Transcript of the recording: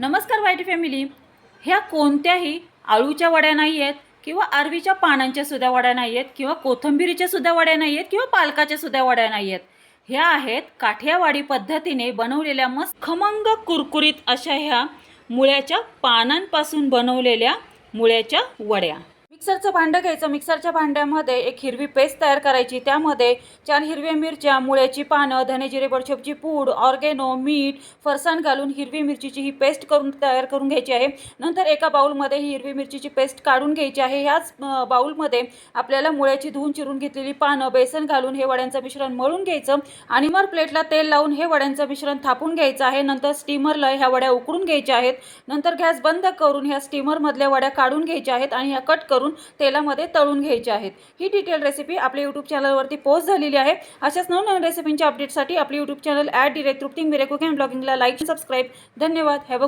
नमस्कार वाईट फॅमिली. ह्या कोणत्याही आळूच्या वड्या नाही आहेत किंवा अरवीच्या पानांच्या सुद्धा वड्या नाही आहेत किंवा कोथंबिरीच्या सुद्धा वड्या नाही आहेत किंवा पालकाच्या सुद्धा वड्या नाही आहेत. ह्या आहेत काठियावाडी पद्धतीने बनवलेल्या मस्त खमंग कुरकुरीत अशा ह्या मुळ्याच्या पानांपासून बनवलेल्या मुळ्याच्या वड्या. मिक्सरचं भांडं घ्यायचं. मिक्सरच्या भांड्यामध्ये एक हिरवी पेस्ट तयार करायची. त्यामध्ये चार हिरव्या मिरच्या मुळ्याची पानं धनेजिरे जिरे पूड ऑर्गेनो मीठ फरसाण घालून हिरवी मिरचीची ही पेस्ट करून तयार करून घ्यायची आहे. नंतर एका बाउलमध्ये ही हिरवी मिरचीची पेस्ट काढून घ्यायची आहे. ह्याच बाऊलमध्ये बाउलमध्ये आपल्याला मुळ्याची धुवून चिरून घेतलेली पानं बेसन घालून हे वड्यांचं मिश्रण मळून घ्यायचं आणि मग प्लेटला तेल लावून हे वड्यांचं मिश्रण थापून घ्यायचं आहे. नंतर स्टीमरला ह्या वड्या उकडून घ्यायच्या आहेत. नंतर गॅस बंद करून ह्या स्टीमरमधल्या वड्या काढून घ्यायच्या आहेत आणि ह्या कट करून तेलामध्ये तळून घ्यायचे आहेत. ही डिटेल रेसिपी आपल्या यूट्यूब चॅनलवरती पोस्ट झालेली आहे. अशाच नवनवीन रेसिपींच्या अपडेटसाठी आपली YouTube channel at direct Trupti Mire cooking ब्लॉगिंगला like subscribe धन्यवाद. Have a